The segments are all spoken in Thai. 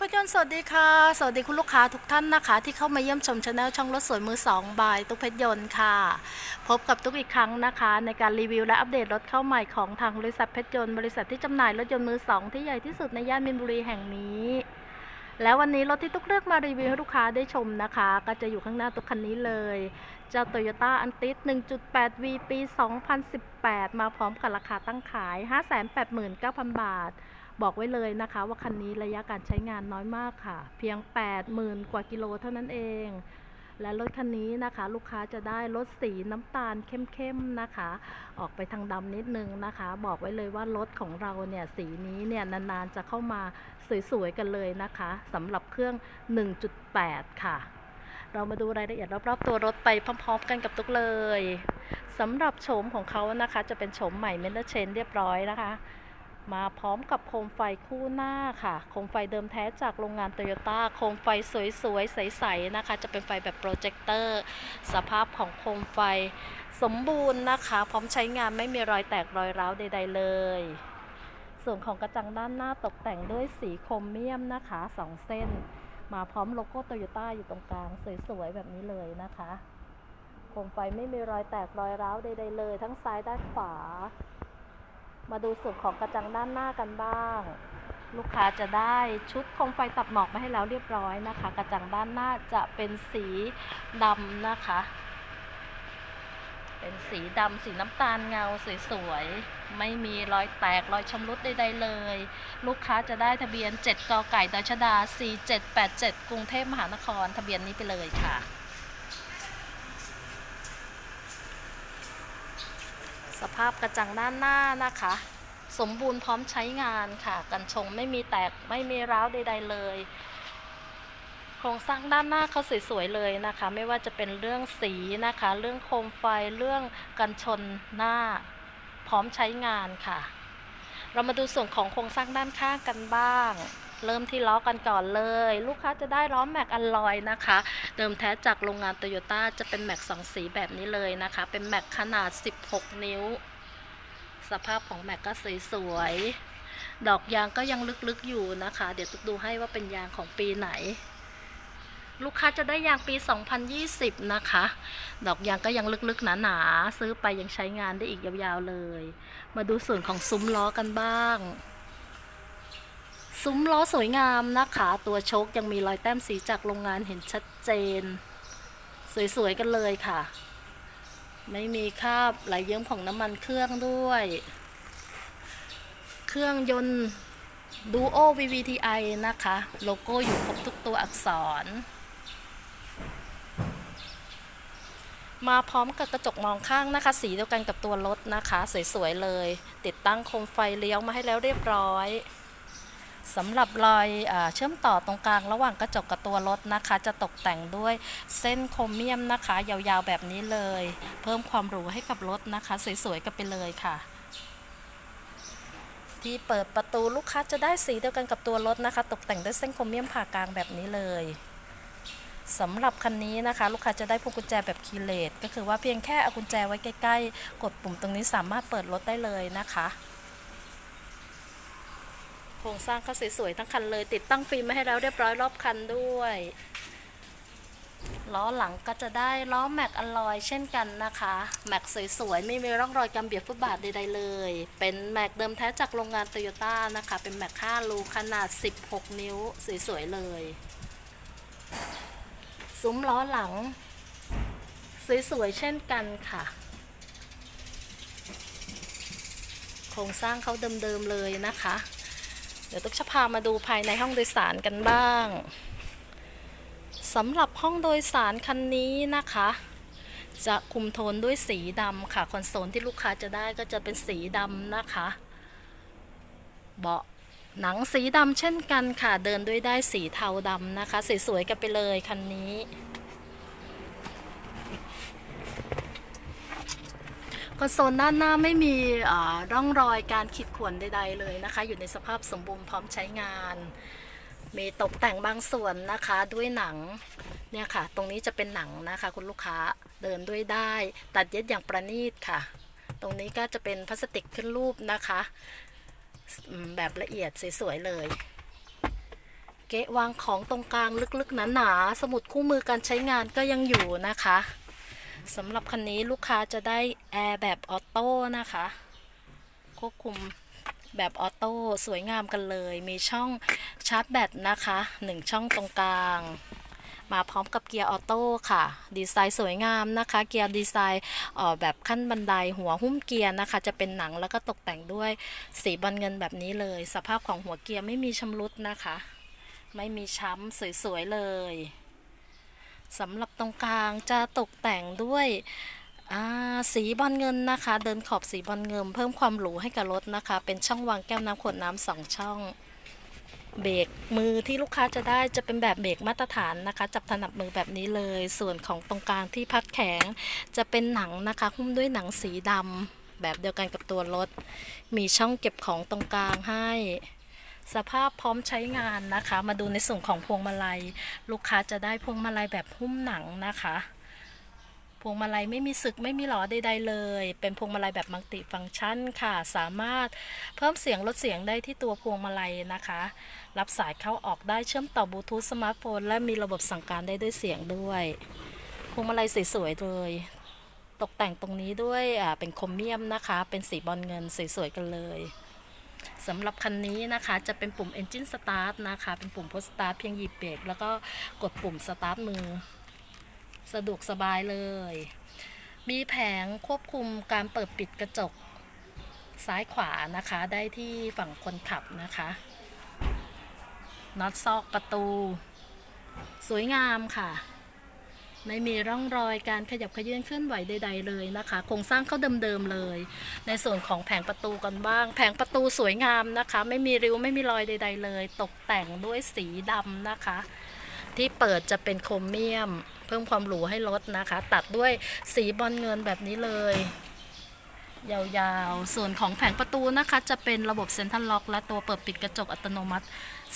พยนต์สวัสดีค่ะ สวัสดีคุณลูกค้าทุกท่านนะคะ ที่เข้ามาเยี่ยมชมช anel ช่องรถสวยมือสองบายตุ๊กเพชรยนต์ค่ะ พบกับตุ๊กอีกครั้งนะคะ ในการรีวิวและอัปเดตรถเข้าใหม่ของทางบริษัทเพชรยนต์บริษัทที่จำหน่ายรถยนต์มือสองที่ใหญ่ที่สุดในย่านมินบุรีแห่งนี้ แล้ววันนี้รถที่ตุ๊กเลือกมารีวิวให้ลูกค้าได้ชมนะคะ ก็จะอยู่ข้างหน้าตุ๊กคันนี้เลยเจ้า Toyota a n t i s 1.8 V ปี 2018 มาพร้อมกับราคาตั้งขาย 589,000 บาท บอกไว้เลยนะคะ ว่าคันนี้ระยะการใช้งานน้อยมากค่ะ เพียง 80,000 กว่ากิโลเท่านั้นเอง และรถคันนี้นะคะ ลูกค้าจะได้รถสีน้ำตาลเข้มๆนะคะ ออกไปทางดำนิดนึงนะคะ บอกไว้เลยว่ารถของเราเนี่ยสีนี้เนี่ยนานๆจะเข้ามาสวยๆกันเลยนะคะสำหรับเครื่อง 1.8 ค่ะเรามาดูรายละเอียดรอบๆตัวรถไปพร้อม ๆ กันกับตุกเลยสำหรับโฉมของเขานะคะ จะเป็นโฉมใหม่เมนเทอร์เชนเรียบร้อยนะคะ มาพร้อมกับโคมไฟคู่หน้าค่ะ โคมไฟเดิมแท้จากโรงงานโตโยต้า โคมไฟสวยๆ ใสๆ นะคะ จะเป็นไฟแบบโปรเจคเตอร์ สภาพของโคมไฟสมบูรณ์นะคะ พร้อมใช้งานไม่มีรอยแตกรอยร้าวใด ๆ เลย ส่วนของกระจังด้านหน้าตกแต่งด้วยสีโครเมียมนะคะสองเส้น มาพร้อมโลโก้โตโยต้าอยู่ตรงกลางสวยๆ แบบนี้เลยนะคะ โคมไฟไม่มีรอยแตกรอยร้าวใด ๆ เลย ทั้งซ้ายด้านขวา มาดูส่วนของกระจังด้านหน้ากันบ้าง ลูกค้าจะได้ชุดโคมไฟตัดหมอกมาให้แล้วเรียบร้อยนะคะ กระจังด้านหน้าจะเป็นสีดำนะคะ เป็นสีดำสีน้ำตาลเงาสวยๆ ไม่มีรอยแตกรอยชำรุดใดๆเลย ลูกค้าจะได้ทะเบียน 7 กไก่ดชดา 4787 กรุงเทพมหานคร ทะเบียนนี้ไปเลยค่ะ สภาพกระจังด้านหน้านะคะ สมบูรณ์พร้อมใช้งานค่ะ กันชงไม่มีแตกไม่มีร้าวใด ๆ เลย โครงสร้างด้านหน้าเขาสวยๆเลยนะคะ ไม่ว่าจะเป็นเรื่องสีนะคะ เรื่องโคมไฟเรื่องกันชนหน้า พร้อมใช้งานค่ะ เรามาดูส่วนของโครงสร้างด้านข้างกันบ้าง เริ่มที่ล้อกันก่อนเลย ลูกค้าจะได้ล้อแม็กอลลอยนะคะ เดิมแท้จากโรงงานโตโยต้าจะเป็นแม็กสองสีแบบนี้เลยนะคะ เป็นแม็กขนาด 16 นิ้ว สภาพของแม็กก็สวยๆดอกยางก็ยังลึกๆอยู่นะคะ เดี๋ยวตุ๊กดูให้ว่าเป็นยางของปีไหนลูกค้าจะได้ยางปี 2020 นะคะ ดอกยางก็ยังลึกๆ หนาๆ ซื้อไปยังใช้งานได้อีกยาวๆ เลย มาดูส่วนของซุ้มล้อกันบ้าง ซุ้มล้อสวยงามนะคะ ตัวโชคยังมีรอยแต้มสีจากโรงงานเห็นชัดเจน สวย ๆ กันเลยค่ะ ไม่มีคราบไหลเยิ้มของน้ำมันเครื่องด้วย เครื่องยนต์ Duo VVTi นะคะ โลโก้อยู่ครบทุกตัวอักษร มาพร้อมกับกระจกมองข้างนะคะ สีเดียวกันกับตัวรถนะคะ สวย ๆ เลย ติดตั้งโคมไฟเลี้ยวมาให้แล้วเรียบร้อย สำหรับรอยอเชื่อมต่อตรงกลางระหว่างกระจกกับตัวรถนะคะ จะตกแต่งด้วยเส้นโครเมียมนะคะ ยาวๆแบบนี้เลย เพิ่มความหรูให้กับรถนะคะ สวยๆกันไปเลยค่ะ ที่เปิดประตูลูกค้าจะได้สีเดียวกันกับตัวรถนะคะ ตกแต่งด้วยเส้นโครเมียมผ่ากลางแบบนี้เลยสำหรับคันนี้นะคะ ลูกค้าจะได้พวงกุญแจแบบคีย์เลสก็คือว่าเพียงแค่เอากุญแจไว้ใกล้ๆ กดปุ่มตรงนี้สามารถเปิดรถได้เลยนะคะ โครงสร้างเขาสวยๆทั้งคันเลย ติดตั้งฟิล์มมาให้แล้วเรียบร้อยรอบคันด้วยล้อหลังก็จะได้ล้อแม็กอลลอยเช่นกันนะคะ แม็กสวยๆ ไม่มีร่องรอยการเบียดฟุตบาทใดๆเลย เป็นแม็กเดิมแท้จากโรงงานโตโยต้านะคะ เป็นแม็ก5รูขนาด 16 นิ้วสวยๆ เลย ซุ้มล้อหลัง สวยๆ เช่นกันค่ะ โครงสร้างเขาเดิมๆ เลยนะคะ เดี๋ยวตุ๊กจะพามาดูภายในห้องโดยสารกันบ้างสำหรับห้องโดยสารคันนี้นะคะ จะคุมโทนด้วยสีดำค่ะ คอนโซลที่ลูกค้าจะได้ก็จะเป็นสีดำนะคะ เบาะหนังสีดำเช่นกันค่ะ เดินด้วยได้สีเทาดำนะคะ สวยๆกันไปเลยคันนี้ คอนโซลด้านหน้าไม่มีร่องรอยการขีดข่วนใด ๆ เลยนะคะ อยู่ในสภาพสมบูรณ์พร้อมใช้งาน มีตกแต่งบางส่วนนะคะด้วยหนังเนี่ยค่ะ ตรงนี้จะเป็นหนังนะคะ คุณลูกค้าเดินด้วยได้ ตัดเย็บอย่างประณีตค่ะ ตรงนี้ก็จะเป็นพลาสติกขึ้นรูปนะคะ แบบละเอียดสวยๆเลยเกะวางของตรงกลางลึกๆหนาๆสมุดคู่มือการใช้งานก็ยังอยู่นะคะ สำหรับคันนี้ลูกค้าจะได้แอร์แบบออโต้นะคะ ควบคุมแบบออโต้สวยงามกันเลย มีช่องชาร์จแบตนะคะหนึ่งช่องตรงกลาง มาพร้อมกับเกียร์ออโต้ค่ะ ดีไซน์สวยงามนะคะ เกียร์ดีไซน์ออแบบขั้นบันไดหัวหุ้มเกียร์นะคะ จะเป็นหนังแล้วก็ตกแต่งด้วยสีบอลเงินแบบนี้เลย สภาพของหัวเกียร์ไม่มีชำรุดนะคะ ไม่มีช้ำสวยๆเลย สำหรับตรงกลางจะตกแต่งด้วยสีบอลเงินนะคะ เดินขอบสีบอลเงิน เพิ่มความหรูให้กับรถนะคะ เป็นช่องวางแก้วน้ำขวดน้ำสองช่อง เบรกมือที่ลูกค้าจะได้จะเป็นแบบเบรกมาตรฐานนะคะ จับถนัดมือแบบนี้เลย ส่วนของตรงกลางที่พักแข็งจะเป็นหนังนะคะ หุ้มด้วยหนังสีดำแบบเดียวกันกับตัวรถ มีช่องเก็บของตรงกลางให้ สภาพพร้อมใช้งานนะคะ มาดูในส่วนของพวงมาลัย ลูกค้าจะได้พวงมาลัยแบบหุ้มหนังนะคะพวงมาลัยไม่มีสึกไม่มีหลอใดๆเลย เป็นพวงมาลัยแบบมัลติฟังก์ชันค่ะ สามารถเพิ่มเสียงลดเสียงได้ที่ตัวพวงมาลัยนะคะ รับสายเข้าออกได้เชื่อมต่อบลูทูธสมาร์ทโฟน และมีระบบสั่งการได้ด้วยเสียงด้วย พวงมาลัยสวยๆเลย ตกแต่งตรงนี้ด้วยเป็นโครเมียมนะคะ เป็นสีบอลเงินสวยๆกันเลย สำหรับคันนี้นะคะจะเป็นปุ่ม Engine Start นะคะ เป็นปุ่ม Push Start เพียงหยิบเบรกแล้วก็กดปุ่ม Start มือ สะดวกสบายเลย มีแผงควบคุมการเปิดปิดกระจกซ้ายขวานะคะ ได้ที่ฝั่งคนขับนะคะน็อตซอกประตู สวยงามค่ะ ไม่มีร่องรอยการขยับขยื่นเคลื่อนไหวใด ๆ เลยนะคะ โครงสร้างเขาเดิมๆเลย ในส่วนของแผงประตูกันบ้าง แผงประตูสวยงามนะคะ ไม่มีริ้วไม่มีรอยใด ๆ เลย ตกแต่งด้วยสีดำนะคะ ที่เปิดจะเป็นโครเมียม เพิ่มความหรูให้รถนะคะ ตัดด้วยสีบอลเงินแบบนี้เลย ยาวๆ ส่วนของแผงประตูนะคะ จะเป็นระบบเซ็นทรัลล็อก และตัวเปิดปิดกระจกอัตโนมัติ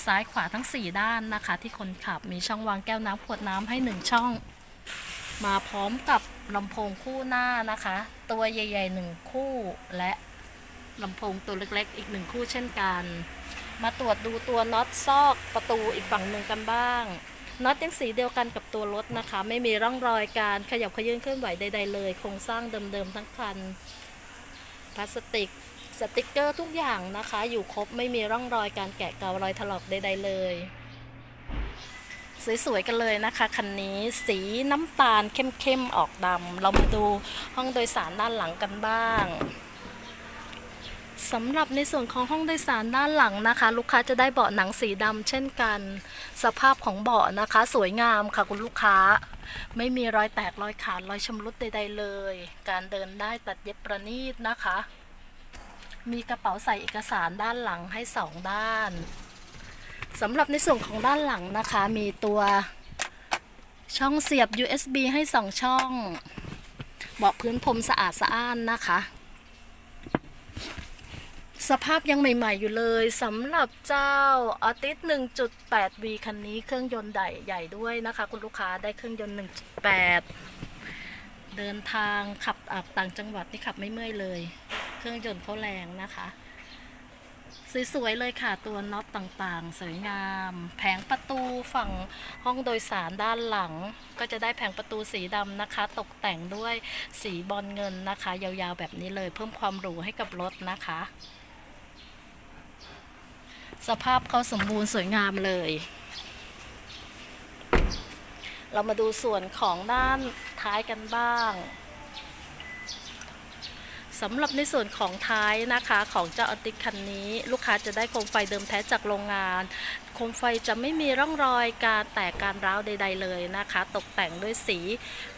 ซ้ายขวาทั้ง 4 ด้านนะคะ ที่คนขับมีช่องวางแก้วน้ำขวดน้ำให้ 1 ช่อง มาพร้อมกับลำโพงคู่หน้านะคะ ตัวใหญ่ๆ1คู่และลำโพงตัวเล็กๆ อีก1คู่เช่นกัน มาตรวจดูตัวน็อตซอกประตูอีกฝั่งหนึ่งกันบ้างน็อตยังสีเดียวกันกับตัวรถนะคะ ไม่มีร่องรอยการขยับขยื่นเคลื่อนไหวใด ๆ เลย โครงสร้างเดิมๆทั้งคันพลาสติกสติกเกอร์ทุกอย่างนะคะ อยู่ครบไม่มีร่องรอยการแกะเการอยถลอกใด ๆ เลย สวยๆกันเลยนะคะคันนี้สีน้ำตาลเข้มๆออกดำเรามาดูห้องโดยสารด้านหลังกันบ้างสำหรับในส่วนของห้องโดยสารด้านหลังนะคะ ลูกค้าจะได้เบาะหนังสีดำเช่นกัน สภาพของเบาะนะคะ สวยงามค่ะคุณลูกค้า ไม่มีรอยแตกรอยขาดรอยชำรุดใดๆเลย การเดินได้ตัดเย็บประณีตนะคะ มีกระเป๋าใส่เอกสารด้านหลังให้สองด้าน สำหรับในส่วนของด้านหลังนะคะ มีตัวช่องเสียบ USB ให้สองช่องเบาะพื้นพรมสะอาดสะอ้านนะคะ สภาพยังใหม่ ๆ อยู่เลยสำหรับเจ้าอ t ติส 1.8V คันนี้เครื่องยนต์ใหญ่ใหญ่ด้วยนะคะ คุณลูกค้าได้เครื่องยนต์ 1.8 เดินทางขับต่างจังหวัดนี่ขับไม่เมื่อยเลย เครื่องยนต์เขาแรงนะคะ สวยๆเลยค่ะตัวน็อตต่างๆ สวยงาม แผงประตูฝั่งห้องโดยสารด้านหลัง ก็จะได้แผงประตูสีดำนะคะ ตกแต่งด้วยสีบอลเงินนะคะ ยาวๆแบบนี้เลยเพิ่มความหรูให้กับรถนะคะ สภาพเขาสมบูรณ์สวยงามเลย เรามาดูส่วนของด้านท้ายกันบ้าง สำหรับในส่วนของท้ายนะคะของเจ้าอติคันนี้ ลูกค้าจะได้โคมไฟเดิมแท้จากโรงงาน โคมไฟจะไม่มีร่องรอยการแตกการร้าวใด ๆ เลยนะคะ ตกแต่งด้วยสี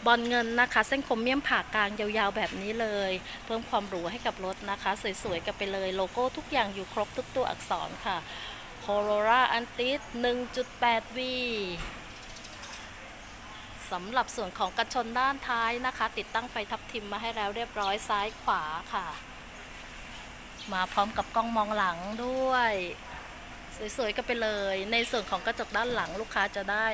บอลเงินนะคะ เส้นคมเมียมผ่ากลางยาวๆแบบนี้เลย เพิ่มความหรูให้กับรถนะคะ สวยๆกันไปเลยโลโก้ทุกอย่างอยู่ครบทุกตัวอักษรค่ะ Corolla Antis 1.8V สำหรับส่วนของกระชนด้านท้ายนะคะ ติดตั้งไฟทับทิมมาให้แล้วเรียบร้อยซ้ายขวาค่ะ มาพร้อมกับกล้องมองหลังด้วย สวยๆก็ไปเลย ในส่วนของกระจกด้านหลังลูกค้าจะได้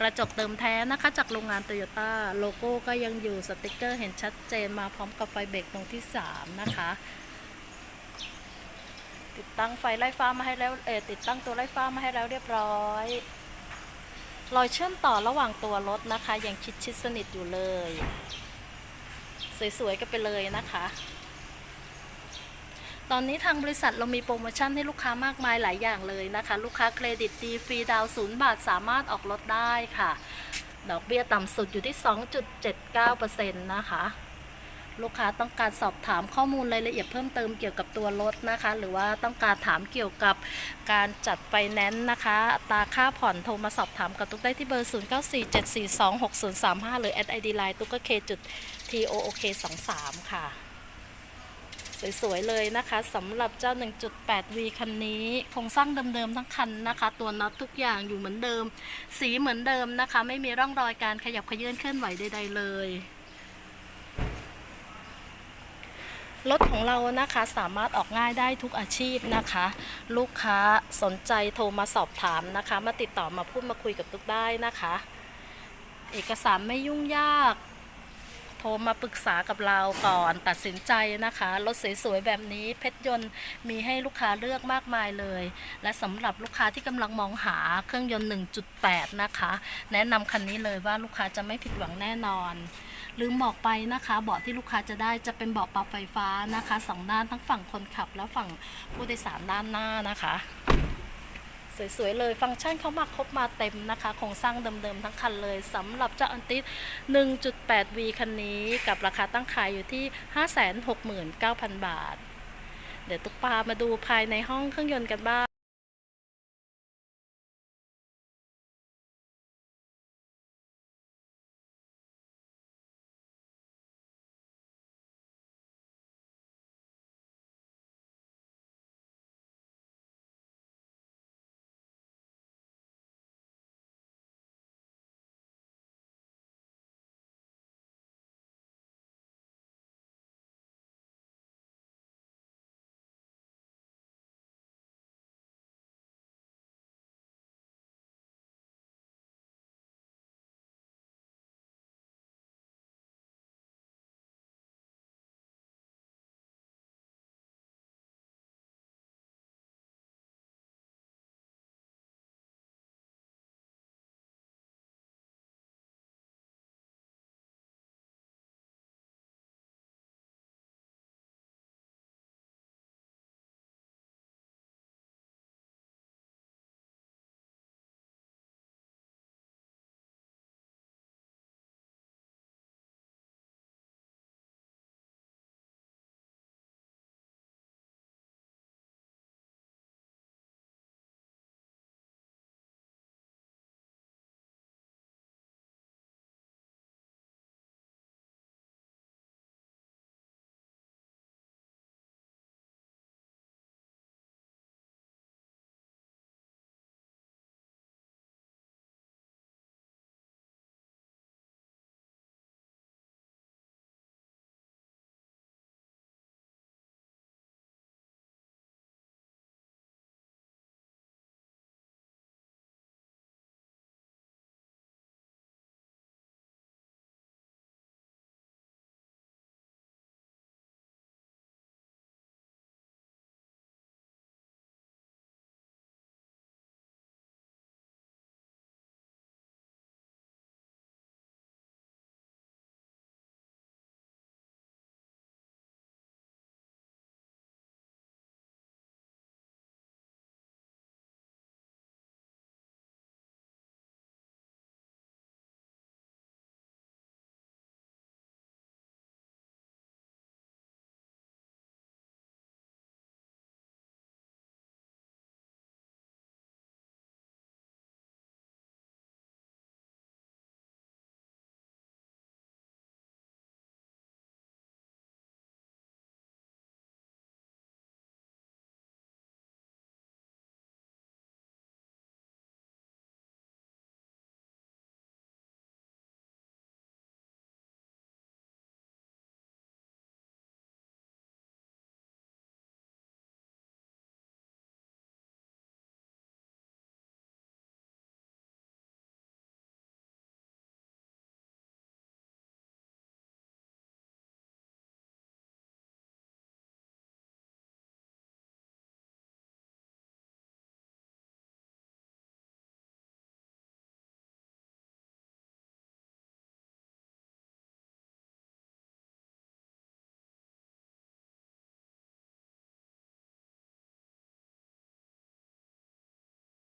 กระจกเติมแท้นะคะ จากโรงงานโตโยต้าโลโก้ก็ยังอยู่สติกเกอร์เห็นชัดเจนมาพร้อมกับไฟเบรกตรงที่ 3 นะคะติดตั้งไฟไล่ฟ้ามาให้แล้ว เออติดตั้งตัวไล่ฟ้ามาให้แล้วเรียบร้อย รอยเชื่อมต่อระหว่างตัวรถนะคะ ยังชิดชิดสนิทอยู่เลย สวยๆกันไปเลยนะคะ ตอนนี้ทางบริษัทเรามีโปรโมชั่นให้ลูกค้ามากมายหลายอย่างเลยนะคะ ลูกค้าเครดิตดีฟรีดาวศูนย์บาทสามารถออกรถได้ค่ะ ดอกเบี้ยต่ำสุดอยู่ที่ 2.79%นะคะ ลูกค้าต้องการสอบถามข้อมูลรายละเอียดเพิ่มเติมเกี่ยวกับตัวรถนะคะ หรือว่าต้องการถามเกี่ยวกับการจัดไฟแนนซ์นะคะตาค่าผ่อนโทรมาสอบถามกับตุ๊กได้ที่เบอร์ 0947426035 หรือแอดไอดีไลน์ตุ๊กเคจุด TOOK 23 ค่ะ สวย ๆ เลยนะคะสำหรับเจ้า 1.8V คันนี้โครงสร้างเดิม ๆ ทั้งคันนะคะ ตัวน็อตทุกอย่างอยู่เหมือนเดิม สีเหมือนเดิมนะคะ ไม่มีร่องรอยการขยับขยื่นเคลื่อนไหวใด ๆ เลย รถของเรานะคะสามารถออกง่ายได้ทุกอาชีพนะคะ ลูกค้าสนใจโทรมาสอบถามนะคะ มาติดต่อมาพูดมาคุยกับตุ๊กได้นะคะ เอกสารไม่ยุ่งยาก โทรมาปรึกษากับเราก่อนตัดสินใจนะคะรถสวยๆแบบนี้เพชรยนต์มีให้ลูกค้าเลือกมากมายเลย และสำหรับลูกค้าที่กำลังมองหาเครื่องยนต์ 1.8 นะคะ แนะนำคันนี้เลยว่าลูกค้าจะไม่ผิดหวังแน่นอน ลืมบอกไปนะคะ เบาะที่ลูกค้าจะได้จะเป็นเบาะปรับไฟฟ้านะคะสองด้านทั้งฝั่งคนขับและฝั่งผู้โดยสารด้านหน้านะคะ สวยๆเลยฟังก์ชันเขามาครบมาเต็มนะคะโครงสร้างเดิมๆทั้งคันเลยสำหรับเจ้าอันติส 1.8V คันนี้กับราคาตั้งขายอยู่ที่ 569,000 บาท เดี๋ยวตุ๊กปามาดูภายในห้องเครื่องยนต์กันบ้าง